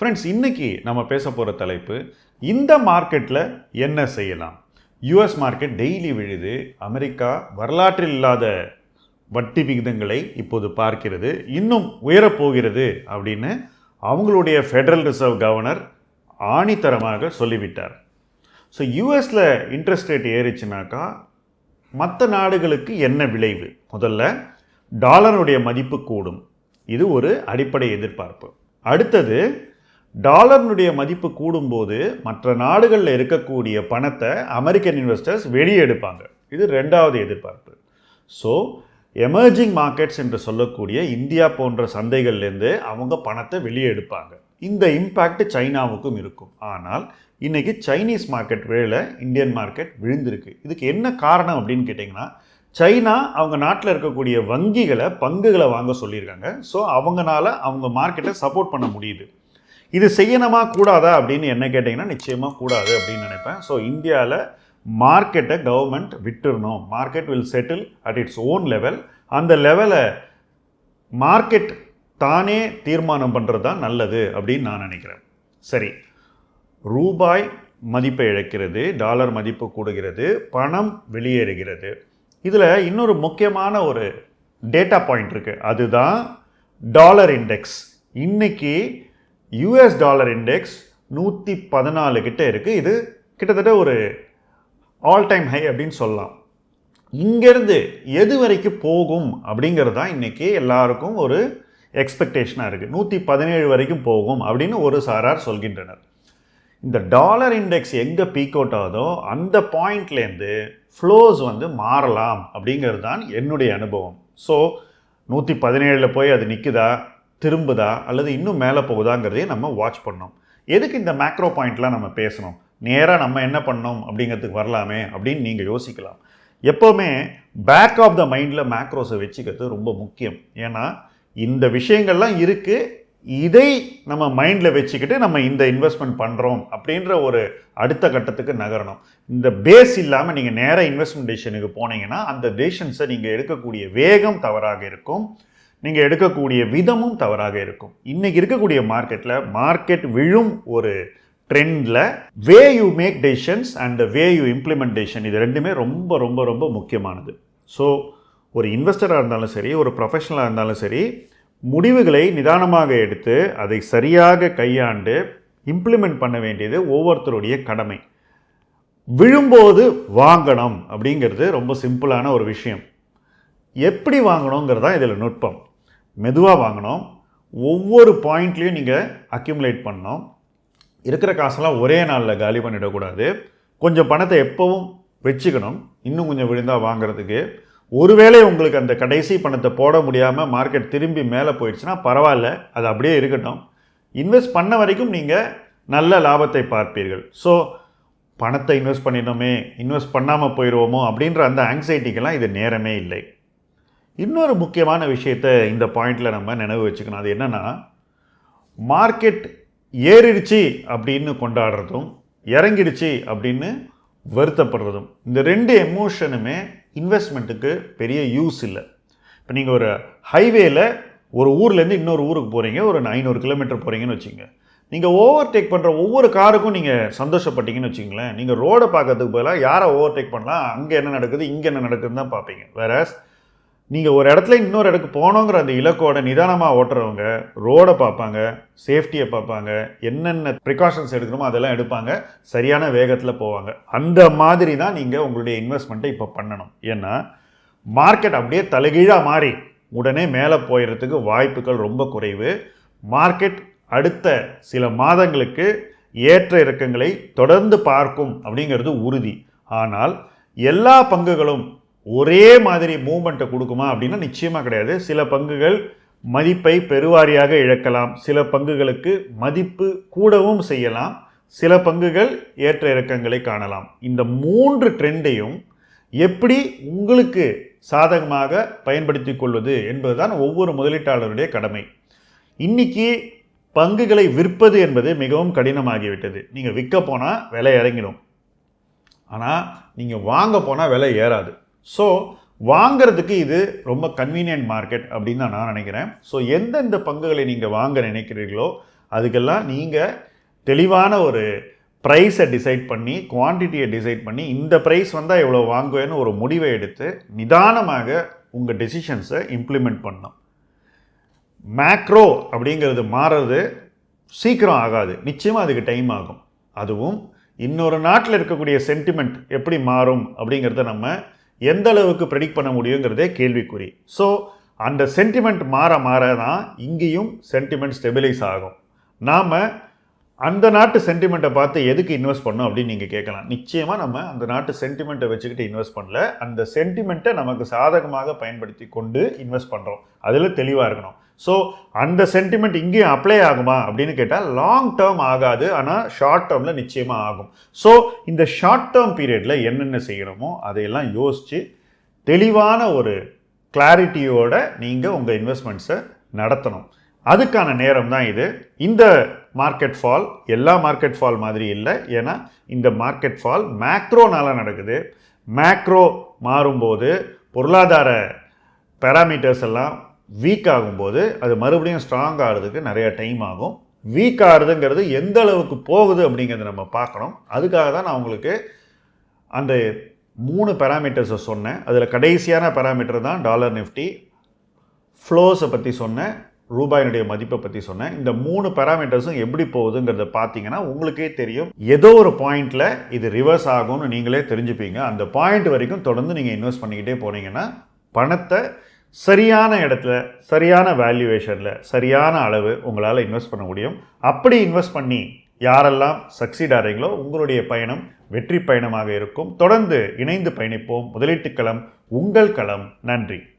Friends இன்னைக்கு நம்ம பேச போகிற தலைப்பு இந்த மார்க்கெட்டில் என்ன செய்யலாம்? யூஎஸ் மார்க்கெட் டெய்லி விழுது அமெரிக்கா வரலாற்றில் இல்லாத வட்டி விகிதங்களை இப்போது பார்க்கிறது இன்னும் உயரப்போகிறது அப்படின்னு அவங்களுடைய ஃபெடரல் ரிசர்வ் கவர்னர் ஆணித்தரமாக சொல்லிவிட்டார். ஸோ யூஎஸில் இன்ட்ரெஸ்ட் ரேட் ஏறிச்சுனாக்கா மற்ற நாடுகளுக்கு என்ன விளைவு? முதல்ல டாலருடைய மதிப்பு கூடும். இது ஒரு அடிப்படை எதிர்பார்ப்பு. அடுத்தது டாலர்னுடைய மதிப்பு கூடும்போது மற்ற நாடுகளில் இருக்கக்கூடிய பணத்தை அமெரிக்கன் இன்வெஸ்டர்ஸ் வெளியே எடுப்பாங்க இது ரெண்டாவது எதிர்பார்ப்பு. ஸோ எமர்ஜிங் மார்க்கெட்ஸ் என்று சொல்லக்கூடிய இந்தியா போன்ற சந்தைகள்லேருந்து அவங்க பணத்தை வெளியே எடுப்பாங்க இந்த இம்பேக்ட் சைனாவுக்கும் இருக்கும். ஆனால் இன்றைக்கி சைனீஸ் மார்க்கெட் வேலை இந்தியன் மார்க்கெட் விழுந்திருக்கு. இதுக்கு என்ன காரணம் அப்படின்னு கேட்டிங்கன்னா சைனா அவங்க நாட்டில் இருக்கக்கூடிய வங்கிகளை பங்குகளை வாங்க சொல்லியிருக்காங்க. ஸோ அவங்களால அவங்க மார்க்கெட்டை சப்போர்ட் பண்ண முடியுது. இது செய்யணுமா கூடாதா அப்படின்னு என்ன கேட்டிங்கன்னா நிச்சயமாக கூடாது அப்படின்னு நினைப்பேன். ஸோ இந்தியாவில் மார்க்கெட்டை கவர்மெண்ட் விட்டுறணும். Market will settle at it's own level அந்த லெவலை மார்க்கெட் தானே தீர்மானம் பண்ணுறது தான் நல்லது அப்படின்னு நான் நினைக்கிறேன். சரி. ரூபாய் மதிப்பை இழக்கிறது டாலர் மதிப்பு கூடுகிறது பணம் வெளியேறுகிறது. இதில் இன்னொரு முக்கியமான ஒரு டேட்டா பாயிண்ட் இருக்குது அதுதான் டாலர் இண்டெக்ஸ் இன்றைக்கி யூஎஸ் டாலர் இண்டெக்ஸ் நூற்றி பதினாலு கிட்டே இருக்குது இது கிட்டத்தட்ட ஒரு ஆல் டைம் ஹை அப்படின்னு சொல்லலாம். இங்கேருந்து எது வரைக்கும் போகும் அப்படிங்கிறது தான் இன்றைக்கி எல்லாருக்கும் ஒரு எக்ஸ்பெக்டேஷனாக இருக்குது நூற்றி பதினேழு வரைக்கும் போகும் அப்படின்னு ஒரு சாரார் சொல்கின்றனர். இந்த டாலர் இண்டெக்ஸ் எங்கே பீக் அவுட் ஆகுதோ அந்த பாயிண்ட்லேருந்து ஃப்ளோஸ் வந்து மாறலாம் அப்படிங்கிறது தான் என்னுடைய அனுபவம். ஸோ நூற்றி பதினேழில் போய் அது நிற்குதா திரும்புதா அல்லது இன்னும் மேலே போகுதாங்கிறதையும் நம்ம வாட்ச் பண்ணோம். எதுக்கு இந்த மேக்ரோ பாயிண்ட்லாம் நம்ம பேசணும்? நேராக நம்ம என்ன பண்ணோம் அப்படிங்கிறதுக்கு வரலாமே அப்படின்னு நீங்கள் யோசிக்கலாம். எப்போவுமே பேக் ஆஃப் த மைண்டில் மேக்ரோஸை வச்சுக்கிறது ரொம்ப முக்கியம். ஏன்னா இந்த விஷயங்கள்லாம் இருக்குது இதை நம்ம மைண்டில் வச்சுக்கிட்டு நம்ம இந்த இன்வெஸ்ட்மெண்ட் பண்ணுறோம் அப்படின்ற ஒரு அடுத்த கட்டத்துக்கு நகரணும். இந்த பேஸ் இல்லாமல் நீங்கள் நேராக இன்வெஸ்ட்மெண்ட் டெசிஷனுக்கு போனீங்கன்னா அந்த டெசிஷன்ஸை நீங்கள் எடுக்கக்கூடிய வேகம் தவறாக இருக்கும். நீங்கள் எடுக்கக்கூடிய விதமும் தவறாக இருக்கும். இன்றைக்கி இருக்கக்கூடிய மார்க்கெட்டில் மார்க்கெட் விழும் ஒரு ட்ரெண்டில் way you make decisions and way you implementation இது ரெண்டுமே ரொம்ப ரொம்ப ரொம்ப முக்கியமானது. ஸோ ஒரு இன்வெஸ்டராக இருந்தாலும் சரி ஒரு ப்ரொஃபஷனலாக இருந்தாலும் சரி முடிவுகளை நிதானமாக எடுத்து அதை சரியாக கையாண்டு இம்ப்ளிமெண்ட் பண்ண வேண்டியது ஒவ்வொருத்தருடைய கடமை. விழும்போது வாங்கணும் அப்படிங்கிறது ரொம்ப சிம்பிளான ஒரு விஷயம். எப்படி வாங்கணுங்கிறது தான் இதில் நுட்பம். மெதுவாக வாங்கணும் ஒவ்வொரு பாயிண்ட்லேயும் நீங்கள் அக்யூமுலேட் பண்ணணும் இருக்கிற காசெல்லாம் ஒரே நாளில் காலி பண்ணிடக்கூடாது. கொஞ்சம் பணத்தை எப்போவும் வச்சுக்கணும். இன்னும் கொஞ்சம் விழுந்தால் வாங்குறதுக்கு. ஒருவேளை உங்களுக்கு அந்த கடைசி பணத்தை போட முடியாமல் மார்க்கெட் திரும்பி மேலே போயிடுச்சுன்னா பரவாயில்ல. அது அப்படியே இருக்கட்டும். இன்வெஸ்ட் பண்ண வரைக்கும் நீங்கள் நல்ல லாபத்தை பார்ப்பீர்கள். ஸோ பணத்தை இன்வெஸ்ட் பண்ணிடணுமே இன்வெஸ்ட் பண்ணாமல் போயிடுவோமோ அப்படின்ற அந்த ஆங்ஸைட்டிக்கெல்லாம் இது நேரமே இல்லை. இன்னொரு முக்கியமான விஷயத்தை இந்த பாயிண்டில் நம்ம நினைவு வச்சுக்கணும். அது என்னென்னா மார்க்கெட் ஏறிடுச்சு அப்படின்னு கொண்டாடுறதும் இறங்கிடுச்சு அப்படின்னு வருத்தப்படுறதும் இந்த ரெண்டு எமோஷனுமே இன்வெஸ்ட்மெண்ட்டுக்கு பெரிய யூஸ் இல்லை. இப்போ நீங்கள் ஒரு ஹைவேயில் ஒரு ஊர்லேருந்து இன்னொரு ஊருக்கு போகிறீங்க ஒரு ஐநூறு கிலோமீட்டர் போகிறீங்கன்னு வச்சுங்க நீங்கள் ஓவர் டேக் பண்ணுற ஒவ்வொரு காருக்கும் நீங்கள் சந்தோஷப்பட்டீங்கன்னு வச்சுங்களேன் நீங்கள் ரோடை பார்க்கறதுக்கு பதிலாக யாரை ஓவர் டேக் பண்ணலாம் அங்கே என்ன நடக்குது இங்கே என்ன நடக்குதுன்னு தான் பார்ப்பீங்க. வேற நீங்கள் ஒரு இடத்துல இன்னொரு இடத்துக்கு போகணுங்கிற அந்த இலக்கோட நிதானமாக ஓட்டுறவங்க ரோடை பார்ப்பாங்க சேஃப்டியை பார்ப்பாங்க என்னென்ன ப்ரிகாஷன்ஸ் எடுக்கணுமோ அதெல்லாம் எடுப்பாங்க சரியான வேகத்தில் போவாங்க. அந்த மாதிரி தான் நீங்கள் உங்களுடைய இன்வெஸ்ட்மெண்ட்டை இப்போ பண்ணணும். ஏன்னா மார்க்கெட் அப்படியே தலைகீழாக மாறி உடனே மேலே போயிடுறதுக்கு வாய்ப்புகள் ரொம்ப குறைவு. மார்க்கெட் அடுத்த சில மாதங்களுக்கு ஏற்ற இறக்கங்களை தொடர்ந்து பார்க்கும் அப்படிங்கிறது உறுதி. ஆனால் எல்லா பங்குகளும் ஒரே மாதிரி மூமெண்ட்டை கொடுக்குமா அப்படின்னா நிச்சயமாக கிடையாது. சில பங்குகள் மதிப்பை பெருவாரியாக இழக்கலாம். சில பங்குகளுக்கு மதிப்பு கூடவும் செய்யலாம். சில பங்குகள் ஏற்ற இறக்கங்களை காணலாம். இந்த மூன்று ட்ரெண்டையும் எப்படி உங்களுக்கு சாதகமாக பயன்படுத்தி கொள்வது என்பதுதான் ஒவ்வொரு முதலீட்டாளருடைய கடமை. இன்னைக்கு பங்குகளை விற்பது என்பது மிகவும் கடினமாகிவிட்டது. நீங்கள் விற்க போனால் விலை இறங்கிடும். ஆனால் நீங்கள் வாங்க போனால் விலை ஏறாது. ஸோ வாங்கிறதுக்கு இது ரொம்ப கன்வீனியன்ட் மார்க்கெட் அப்படின்னு தான் நான் நினைக்கிறேன். ஸோ எந்தெந்த பங்குகளை நீங்கள் வாங்க நினைக்கிறீர்களோ அதுக்கெல்லாம் நீங்கள் தெளிவான ஒரு ப்ரைஸை டிசைட் பண்ணி குவான்டிட்டியை டிசைட் பண்ணி இந்த ப்ரைஸ் வந்தால் எவ்வளோ வாங்குவேன்னு ஒரு முடிவை எடுத்து நிதானமாக உங்கள் டெசிஷன்ஸை இம்ப்ளிமெண்ட் பண்ணணும். மேக்ரோ அப்படிங்கிறது மாறுறது சீக்கிரம் ஆகாது. நிச்சயமாக அதுக்கு டைம் ஆகும். அதுவும் இன்னொரு நாட்டில் இருக்கக்கூடிய சென்டிமெண்ட் எப்படி மாறும் அப்படிங்கிறத நம்ம எந்த அளவுக்கு ப்ரெடிக்ட் பண்ண முடியுங்கிறதே கேள்விக்குறி. ஸோ அந்த சென்டிமெண்ட் மாற மாற தான் இங்கேயும் சென்டிமெண்ட் ஸ்டெபிலைஸ் ஆகும். நாம் அந்த நாட்டு சென்டிமெண்ட்டை பார்த்து எதுக்கு இன்வெஸ்ட் பண்ணோம் அப்படின்னு நீங்கள் கேட்கலாம். நிச்சயமாக நம்ம அந்த நாட்டு சென்டிமெண்ட்டை வச்சுக்கிட்டு இன்வெஸ்ட் பண்ணல. அந்த சென்டிமெண்ட்டை நமக்கு சாதகமாக பயன்படுத்தி கொண்டு இன்வெஸ்ட் பண்ணுறோம் அதில் தெளிவாக இருக்கணும். ஸோ அந்த சென்டிமெண்ட் இங்கேயும் அப்ளை ஆகுமா அப்படின்னு கேட்டால் லாங் டேர்ம் ஆகாது ஆனால் ஷார்ட் டேர்மில் நிச்சயமாக ஆகும். ஸோ இந்த ஷார்ட் டேர்ம் பீரியடில் என்னென்ன செய்யணுமோ அதையெல்லாம் யோசித்து தெளிவான ஒரு கிளாரிட்டியோட நீங்கள் உங்கள் இன்வெஸ்ட்மெண்ட்ஸை நடத்தணும். அதுக்கான நேரம் தான் இது. இந்த மார்க்கெட் ஃபால் எல்லா மார்க்கெட் ஃபால் மாதிரி இல்லை. ஏன்னா இந்த மார்க்கெட் ஃபால் மேக்ரோனால நடக்குது. மேக்ரோ மாறும்போது பொருளாதார பேராமீட்டர்ஸ் எல்லாம் வீக் ஆகும்போது அது மறுபடியும் ஸ்ட்ராங் ஆகிறதுக்கு நிறைய டைம் ஆகும். வீக் ஆகுதுங்கிறது எந்த அளவுக்கு போகுது அப்படிங்கிறத நம்ம பார்க்கணும். அதுக்காக தான் நான் உங்களுக்கு அந்த மூணு பேராமீட்டர்ஸை சொன்னேன். அதில் கடைசியான பேராமீட்டர் தான் டாலர் நிஃப்டி ஃப்ளோஸை பற்றி சொன்னேன். ரூபாயினுடைய மதிப்பை பற்றி சொன்னேன். இந்த மூணு பேராமீட்டர்ஸும் எப்படி போகுதுங்கிறத பார்த்தீங்கன்னா உங்களுக்கே தெரியும். ஏதோ ஒரு பாயிண்டில் இது ரிவர்ஸ் ஆகும்னு நீங்களே தெரிஞ்சுப்பீங்க. அந்த பாயிண்ட் வரைக்கும் தொடர்ந்து நீங்கள் இன்வெஸ்ட் பண்ணிக்கிட்டே போனீங்கன்னா பணத்தை சரியான இடத்துல சரியான வேல்யூவேஷனில் சரியான அளவு உங்களால் இன்வெஸ்ட் பண்ண முடியும். அப்படி இன்வெஸ்ட் பண்ணி யாரெல்லாம் சக்சீட் ஆகிறீங்களோ உங்களுடைய பயணம் வெற்றி பயணமாக இருக்கும். தொடர்ந்து இணைந்து பயணிப்போம். முதலீட்டு களம் உங்கள் களம். நன்றி.